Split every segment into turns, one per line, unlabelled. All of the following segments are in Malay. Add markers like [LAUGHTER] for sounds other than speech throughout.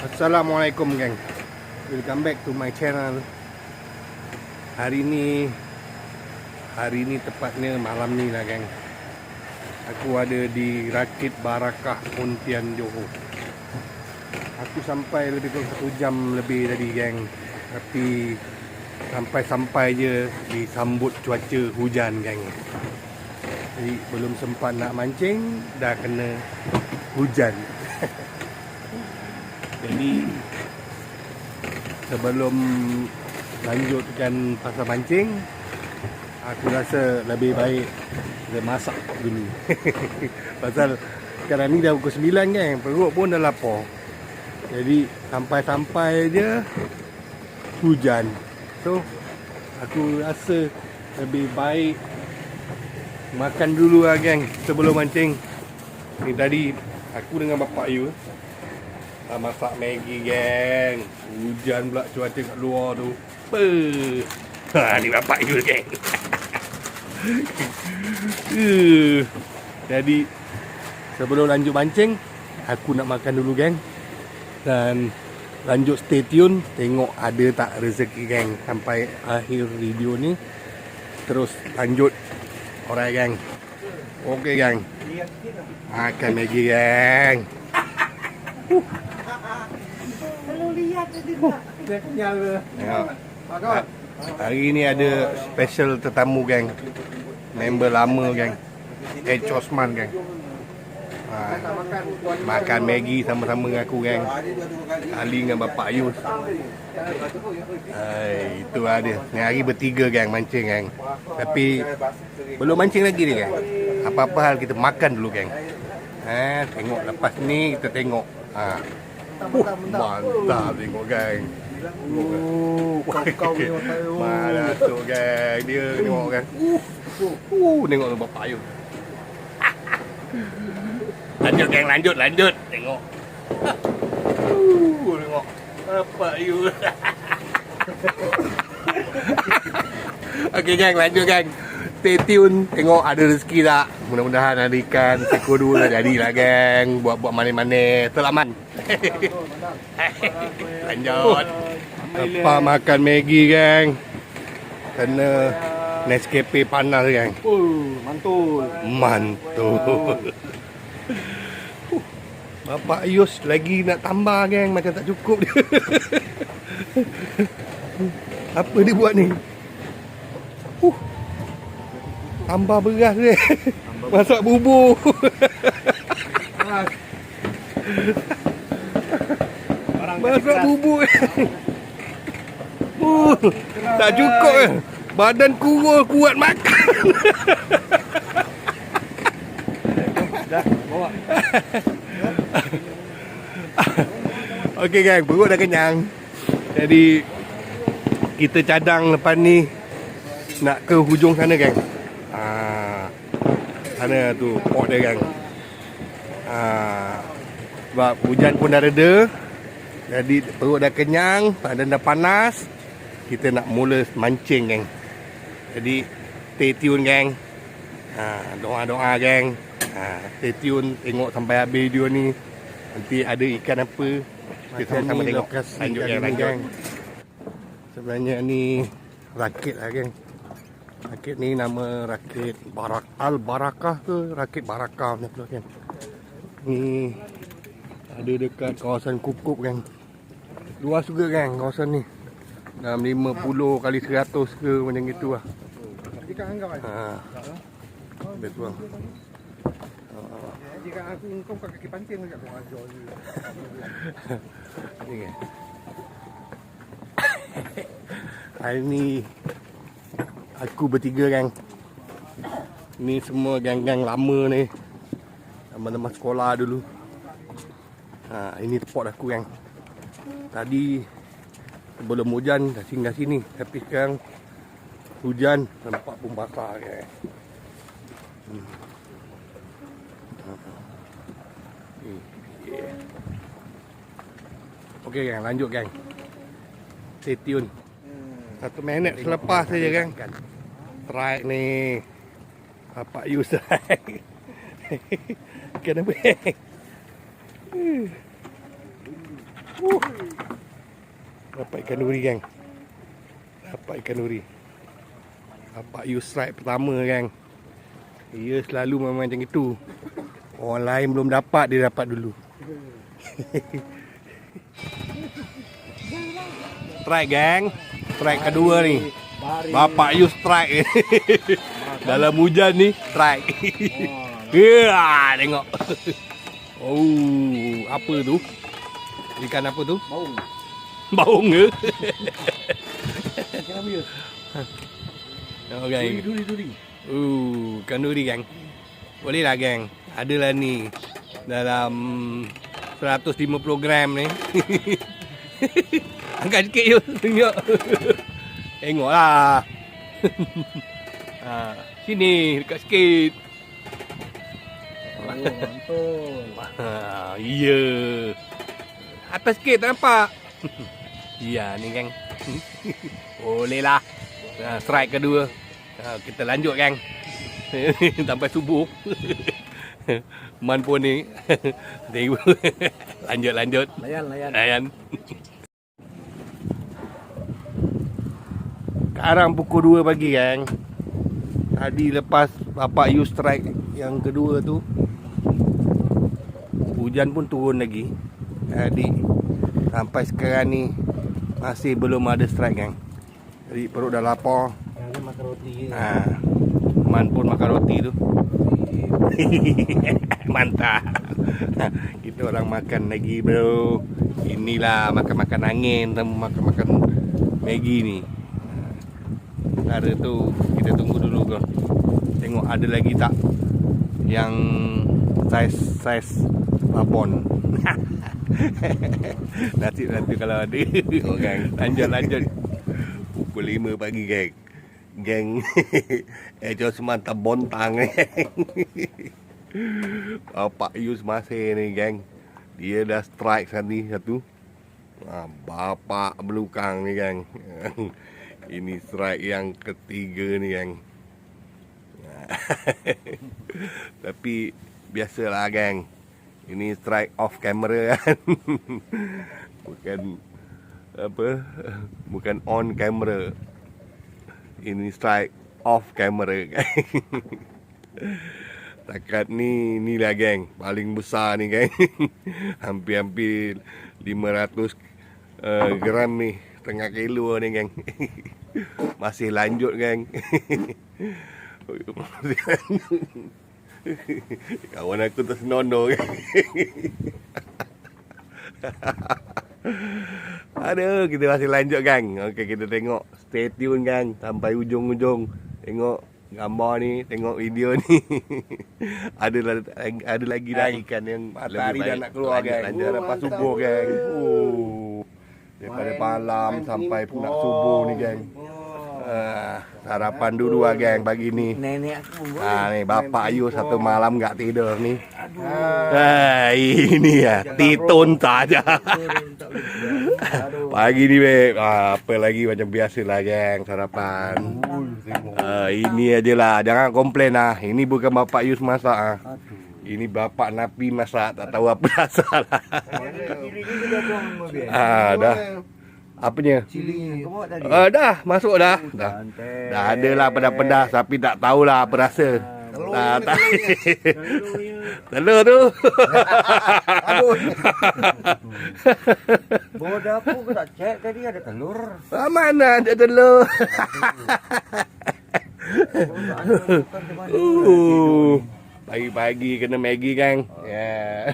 Assalamualaikum geng. Welcome back to my channel. Hari ni Hari ni tepatnya malam ni lah geng. Aku ada di Rakit Barakah Pontian Johor. Aku sampai lebih kurang satu jam lebih tadi geng. Tapi Sampai-sampai je Disambut cuaca hujan geng. Jadi belum sempat nak mancing Dah kena Hujan Jadi sebelum lanjutkan pasal mancing, aku rasa lebih baik kita masak dulu. [LAUGHS] pasal sekarang ni dah pukul 9 kan, perut pun dah lapar. Jadi sampai-sampai je hujan. So aku rasa lebih baik makan dulu lah geng sebelum mancing. Ni tadi aku dengan bapak you Ah, masak Maggi geng. Hujan pula cuaca kat luar tu. Apa? Ha, ni bapak you geng. Uh, [LAUGHS] Jadi sebelum lanjut mancing, aku nak makan dulu geng. Dan lanjut stay tune tengok ada tak rezeki geng sampai akhir video ni. Terus lanjut. Alright geng. Okey geng. Makan Maggi geng. [LAUGHS] Ha- Hari ni ada special tetamu geng. Member lama geng. Ed Osman geng. Ha, makan Maggi sama-sama dengan aku geng. Ali dengan Bapak Ayus. Hai, itu lah dia. Ni hari bertiga geng mancing geng. Tapi belum mancing lagi ni geng. Apa-apa hal kita makan dulu geng. Ha, tengok lepas ni kita tengok. Ha. Uh, mantap tengok geng. Uh,
kau ni otak you.
Mana tu geng. Dia tengok geng. Uh, tengok tu Bapak Ayus. [LAUGHS] Lanjut geng, lanjut, lanjut. Tengok. Uh, tengok. Apa you? [LAUGHS] Okey geng, lanjut geng. Stay tune, tengok ada rezeki tak. Mudah-mudahan ada ikan, seko dua dah jadilah geng. Buat-buat mana-mana. Selamat. Lanjut. Apa makan Maggi geng. Kena Nescafe panas geng.
Oh, mantul.
Mantul. Bapak Yus lagi nak tambah geng macam tak cukup dia. Apa dia buat ni? Uh. Tambah beras dia. Masak bubur. Masak bubur. Uh, [LAUGHS] tak cukup eh. Badan kurus kuat makan.
Dah, [LAUGHS] bawa.
Okey perut dah kenyang. Jadi kita cadang lepas ni nak ke hujung sana gang. Ah. Sana tu port dia gang. Ah. Sebab hujan pun dah reda. Jadi perut dah kenyang, badan dah panas. Kita nak mula mancing gang. Jadi stay tune gang. Ha, doa-doa gang. Ha, stay tune tengok sampai habis video ni. Nanti ada ikan apa kita
Macam
sama
ni
tengok. Lanjut
ni,
lanjut.
gang.
Sebenarnya ni rakit lah gang. Rakit ni nama rakit Barak Al Barakah ke rakit Barakah macam tu kan. Ni ada dekat kawasan Kukup gang. Luas juga gang kawasan ni. Dalam 50 kali 100 ke macam gitu lah.
Jika engkau kan.
Ha. Lebih kurang.
Jika aku engkau kau kaki pancing dekat kau ajar ni.
Ni kan. Hari ni aku bertiga gang. Ni semua gang-gang lama ni. Teman-teman sekolah dulu. Ha, ini spot aku gang. Tadi sebelum hujan dah singgah sini. Tapi sekarang hujan nampak pun basah. Hmm. Yeah. Okey gang, lanjut gang. Stay tune. Satu minit selepas saja gang. Strike ni. Bapak you strike. [LAUGHS] Kenapa? [LAUGHS] Dapat ikan duri gang. Dapat ikan duri. Dapat you strike pertama gang. Dia selalu memang macam itu. Orang lain belum dapat dia dapat dulu. [LAUGHS] strike gang. Strike kedua ni. Bapak you strike. [LAUGHS] Dalam hujan ni strike. [LAUGHS] Ya, tengok. Oh, apa tu? Ikan apa tu?
Baung.
Baung ke?
Ikan apa ya?
Oh, gang.
Duri, duri.
Uh, ikan duri gang. Boleh lah gang. Adalah ni dalam 150 gram ni. [LAUGHS] Angkat sikit je. Tengok. [LAUGHS] Tengoklah. [LAUGHS] ha, sini dekat sikit.
Oh, mantul.
Ha, ya. Atas sikit tak nampak. Ya ni gang. [LAUGHS] Boleh lah. Ha, strike kedua. Ha, kita lanjut gang. [LAUGHS] Sampai subuh. [LAUGHS] Man pun ni. Tengok. lanjut lanjut.
Layan, layan.
Ayan. Sekarang pukul 2 pagi kan. Tadi lepas bapak you strike yang kedua tu. Hujan pun turun lagi. Jadi sampai sekarang ni masih belum ada strike kan. Jadi perut dah lapar.
Yang makan roti ke?
Ha. Man pun makan roti tu. [LAUGHS] Mantap. [LAUGHS] Kita orang makan lagi bro. Inilah makan-makan angin sama makan-makan Maggi ni. Cara tu kita tunggu dulu kau. Tengok ada lagi tak yang saiz-saiz babon. nanti nanti kalau ada. Orang lanjut lanjut pukul 5 pagi geng. Geng [LAUGHS] Eh jauh semantap bontang geng Bapak Yus masih ni geng Dia dah strike tadi satu. Ha, Bapak belukang ni geng [LAUGHS] Ini strike yang ketiga ni geng [LAUGHS] Tapi Biasalah geng Ini strike off camera [LAUGHS] kan. Bukan Apa Bukan on camera. Ini strike off camera geng [LAUGHS] Takat ni ni lah geng. Paling besar ni geng. [LAUGHS] Hampir-hampir 500 uh, gram ni. Tengah kilo ni geng. Masih lanjut geng. Masih lanjut. [LAUGHS] Kawan aku tersenono geng [LAUGHS] Aduh, kita masih lanjut gang. Okey, kita tengok. Stay tune gang sampai ujung-ujung. Tengok gambar ni, tengok video [LAUGHS] ni. ada la- ada lagi dah ikan yang
Matahari dah nak keluar, gang.
Lanjut
Oh,
lepas subuh gang. Oh. Daripada malam sampai
pingpong.
nak subuh ni gang. Ah, sarapan dulu lah gang pagi ni.
Nenek aku boleh.
Ah ni bapak Ayu satu malam enggak tidur ni.
Aduh.
Ah, ini ya, titun saja. Pagi ni beb, ah, apa lagi macam biasa lah geng sarapan. Ah, ini aje lah, jangan komplain lah. Ini bukan bapak Yus masak ah. Ini bapak Napi masak, tak tahu apa asal lah.
Cili ni dia tuang mobil.
Ah, dah. Apanya?
Cili.
Ah, dah, masuk dah. Dah.
Santai.
Dah ada lah pedas-pedas tapi tak tahulah apa rasa.
Telur
Dah, tak.
Telurnya. [LAUGHS]
Telur tu.
Aduh. [LAUGHS] Bawa dapur tak cek tadi ada telur.
Ah, mana ada telur? [LAUGHS]
Mana.
Uh, pagi-pagi kena Maggi kan. Ya.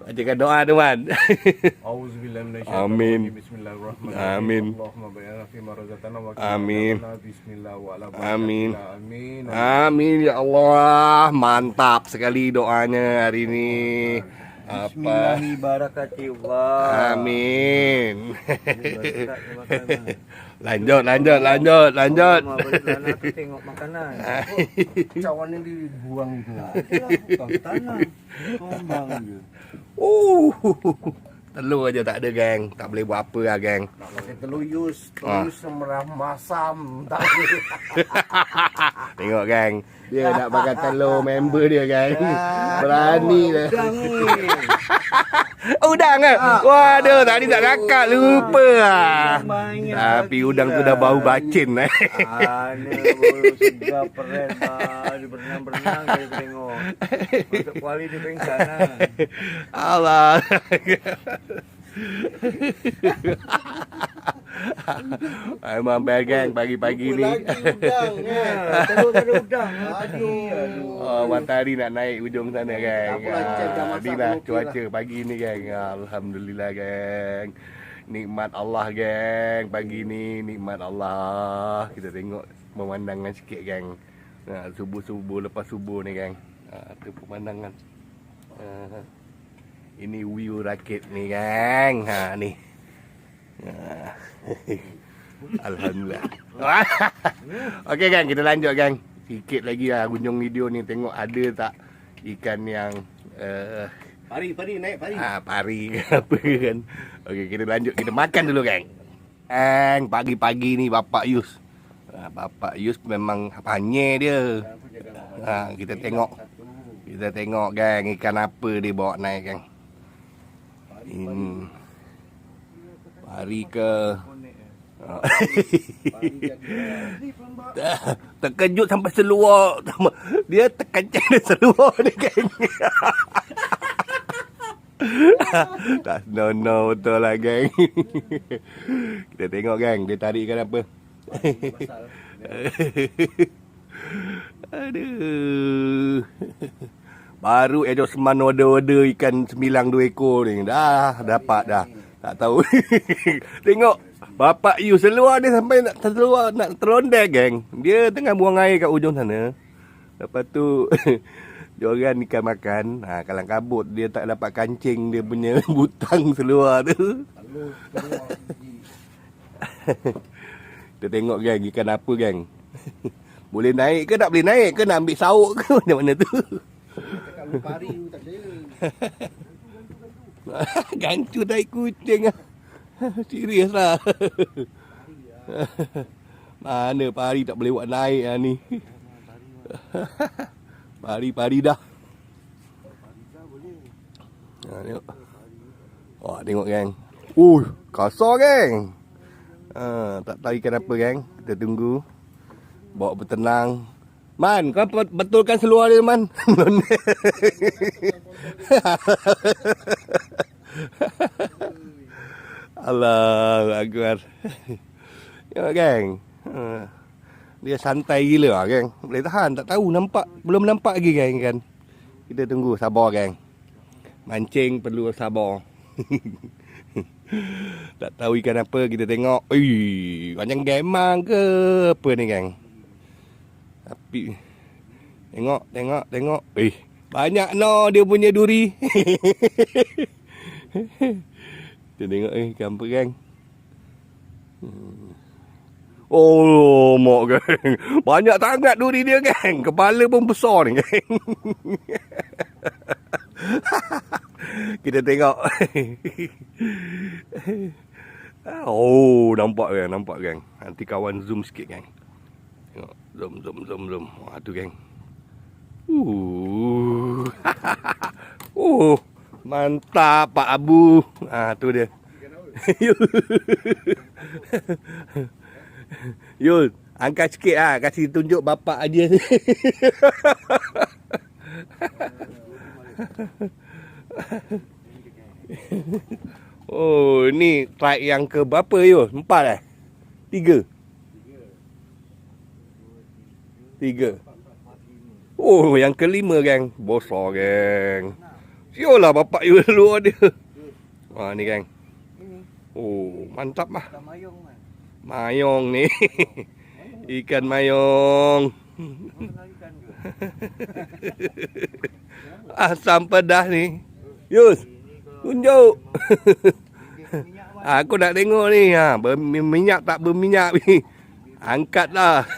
Bacakan doa tu man. [LAUGHS]
Auzubillahi minasyaitonir
Amin.
Bismillahirrahmanirrahim.
Amin. Amin. Amin.
Amin.
Ya Allah. Mantap sekali doanya hari ini. Apa?
Bismillahi barakatullah.
Amin. Lanjut, lanjut, lanjut, lanjut.
Mama balik tanah tu tengok makanan. [LAUGHS] Cawan yang dibuang itu. Bukan tanah. Je.
Uh, telur aja tak ada geng. Tak boleh buat apa lah geng.
Nak pakai telur yus.
Ah.
Telur yus semerah masam. Tak boleh. [LAUGHS]
Tengok geng. Dia nak makan telur member dia geng. Berani dah. [LAUGHS] [LAUGHS]
Udang ni.
udang ke? Waduh, tadi tak cakap lupa ah. Tapi udang tu dah bau bacin eh.
Ah, ni baru segar peren ah. Dia berenang-berenang dia tengok. Masuk kuali dia pengsan [LAUGHS] lah.
Allah. [LAUGHS] [LAUGHS] Memang bagang pagi-pagi ni.
Ya, [LAUGHS] terus ada udang tadi. Aduh.
Oh, matahari nak naik ujung sana Ah,
masak
Inilah
pun okey
cuaca pagi ni gang. Alhamdulillah gang. Nikmat Allah gang. Pagi ni nikmat Allah. Kita tengok pemandangan sikit gang. Ha, subuh-subuh lepas subuh ni gang. Ha, tu pemandangan. Ini view rakit ni gang. Ha ni. Ha. [LAUGHS] Alhamdulillah. [LAUGHS] Okey gang, kita lanjut gang. Sikit lagi lah kunjung video ni tengok ada tak ikan yang uh,
Pari, pari, naik pari.
ah, pari [LAUGHS] apa kan. Okey, kita lanjut. Kita makan dulu gang. Gang, pagi-pagi ni Bapak Yus. Ah, Bapak Yus memang panye dia. Ha, kita tengok. Kita tengok gang ikan apa dia bawa naik gang. Hmm. Pari ke? [LAUGHS] Terkejut sampai seluar. [LAUGHS] Dia terkencang dia seluar ni gang. tak no no betul lah gang. [LAUGHS] Kita tengok gang dia tarik ikan apa. Aduh. Baru Edo Seman order-order ikan sembilang dua ekor ni. Dah dapat dah. Tak tahu. [LAUGHS] Tengok. Bapak you seluar dia sampai nak terluar nak terlondek geng. Dia tengah buang air kat ujung sana. Lepas tu [LAUGHS] Diorang ikan makan ha, Kalang kabut Dia tak dapat kancing Dia punya [LAUGHS] butang seluar tu Kita tengok gang Ikan apa gang Boleh naik ke tak boleh naik ke Nak ambil sauk ke Macam mana tu
Pari tak saya.
Gancu tai kucing lah [LAUGHS] Serius lah. [LAUGHS] Mana pari tak boleh buat naik lah ni. [LAUGHS] Pari-pari dah. Ha, Tengok. Wah tengok gang Uh kasar gang ha, Tak tahu ikan apa gang Kita tunggu. Bawa bertenang Man kau bet- betulkan seluar dia Man. [LAUGHS] Allah Akbar Tengok gang ha. Dia santai gila lah gang Boleh tahan tak tahu. Nampak Belum nampak lagi gang kan? Kita tunggu sabar gang Mancing perlu sabar. [LAUGHS] Tak tahu ikan apa kita tengok. Ui, Macam gemang ke? Apa ni gang Tapi Tengok tengok tengok Eh banyak no dia punya duri [LAUGHS] Kita tengok eh apa gang Hmm. Oh, mak geng. Banyak sangat duri dia geng. Kepala pun besar ni geng. [LAUGHS] Kita tengok. [LAUGHS] oh, nampak geng, nampak geng. Nanti kawan zoom sikit geng. Tengok, zoom zoom zoom zoom. Wah, tu geng. Uh. [LAUGHS] uh, mantap Pak Abu. Ah, tu dia. [LAUGHS] Yul, angkat sikit ah, kasih tunjuk bapak aja. [LAUGHS] oh, ni track yang ke berapa Yul? Empat eh? Tiga? Tiga. Oh, yang kelima geng. Bosor geng. Siulah bapak Yul luar dia. Wah, ni geng. Oh, mantap lah.
Mayong
ni. [LAUGHS] Ikan mayong. [LAUGHS] Asam pedas ni. Yus. Tunjuk. [LAUGHS] Aku nak tengok ni. Ha, berminyak tak berminyak ni. Angkatlah.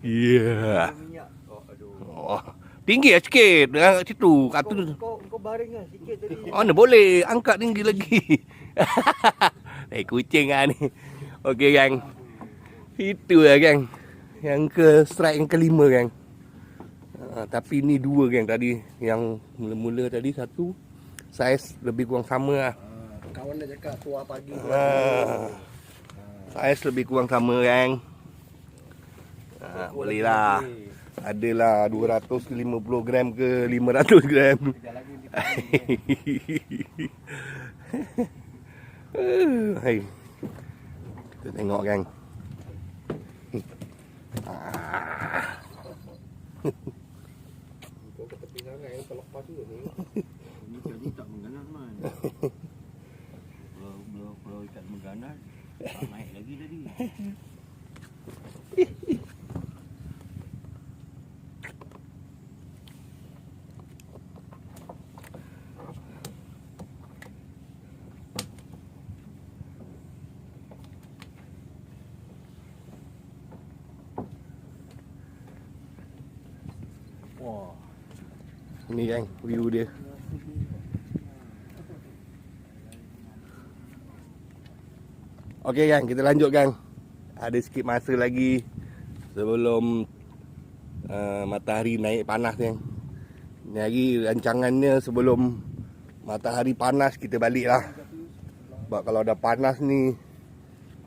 Ya. Yeah.
Minyak. Oh, aduh.
Oh. Tinggi lah sikit. Kat situ. Kat tu.
kau, kau baring lah sikit tadi. [LAUGHS]
Mana boleh. Angkat tinggi lagi. [LAUGHS] Eh kucing lah ni. Okey gang. Itu lah gang. Yang ke strike yang kelima gang. Uh, tapi ni dua gang tadi. Yang mula-mula tadi satu. Saiz lebih kurang sama lah.
Ah, kawan dah cakap tua pagi.
Ah. Saiz lebih kurang sama kan. Ah, boleh lah. Adalah 250 gram ke 500 gram.
Sekejap lagi dia [LAUGHS]
Hai. Kita tengok. Ah.
Kau ke tepi sangat yang terlepas tu ni.
Ini tadi tak mengganas man. [LAUGHS] Kalau kalau kalau ikat mengganas, tak naik lagi tadi. [LAUGHS]
Ni kan view dia. Okey kan, kita lanjut kan. Ada sikit masa lagi sebelum uh, matahari naik panas kan. Ni hari rancangannya sebelum matahari panas kita balik lah. Sebab kalau dah panas ni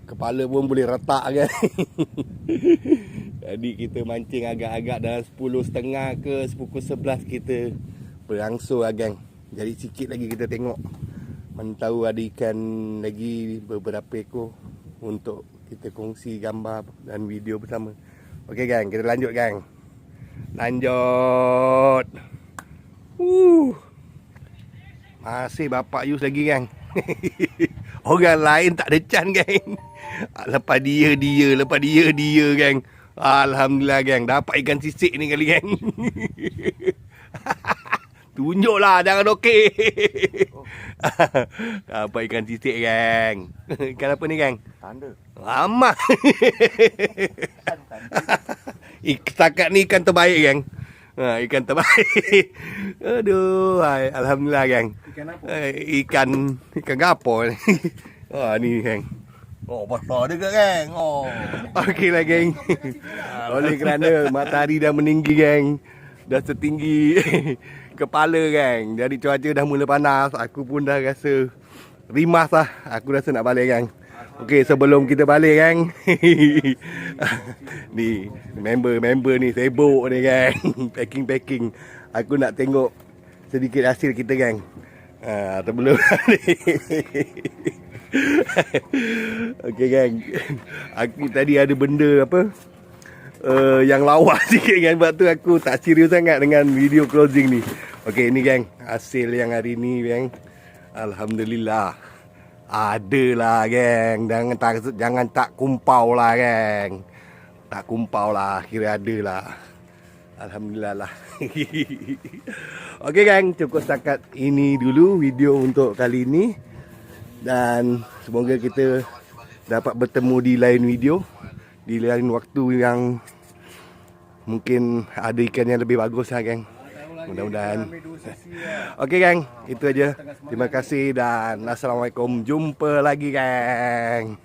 kepala pun boleh retak kan. [LAUGHS] Jadi kita mancing agak-agak dalam 10.30 ke pukul 11 kita berangsur lah gang. Jadi sikit lagi kita tengok. Mana tahu ada ikan lagi beberapa ekor untuk kita kongsi gambar dan video bersama. Okey gang, kita lanjut gang. Lanjut. Uh. Masih bapak Yus lagi gang. [LAUGHS] Orang lain tak ada can gang. Lepas dia dia, lepas dia dia gang. Alhamdulillah gang, dapat ikan sisik ni kali gang. [LAUGHS] Tunjuklah jangan okey. [LAUGHS] dapat ikan sisik gang. [LAUGHS] Ikan apa ni gang?
Tanda.
Lama. Ik, setakat ni ikan terbaik gang. Ha, ikan terbaik. Aduh, hai, alhamdulillah gang.
Ikan apa?
Eh, ikan ikan gapo ni. Wah, ni gang. Oh, besar juga gang. Oh. Okeylah gang. Oleh kerana matahari dah meninggi gang. Dah setinggi [LAUGHS] kepala gang. Jadi cuaca dah mula panas. Aku pun dah rasa rimas lah. Aku rasa nak balik gang. Okey, sebelum kita balik gang. [LAUGHS] ni member-member ni sibuk ni gang. [LAUGHS] Packing-packing. Aku nak tengok sedikit hasil kita gang. Ha, sebelum [LAUGHS] Okey gang. Aku tadi ada benda apa? Uh, yang lawa [LAUGHS] sikit kan Sebab tu aku tak serius sangat dengan video closing ni. Okey ni gang. Hasil yang hari ni gang. Alhamdulillah. Adalah gang. Jangan tak, jangan tak kumpau lah gang. Tak kumpau lah. Kira ada lah Alhamdulillah lah. [LAUGHS] Okey gang. Cukup setakat ini dulu Video untuk kali ini Dan Semoga kita Dapat bertemu di lain video Di lain waktu yang Mungkin ada ikan yang lebih bagus lah gang Mudah-mudahan. [LAUGHS] Okey gang Itu aja. Terima kasih dan Assalamualaikum. Jumpa lagi gang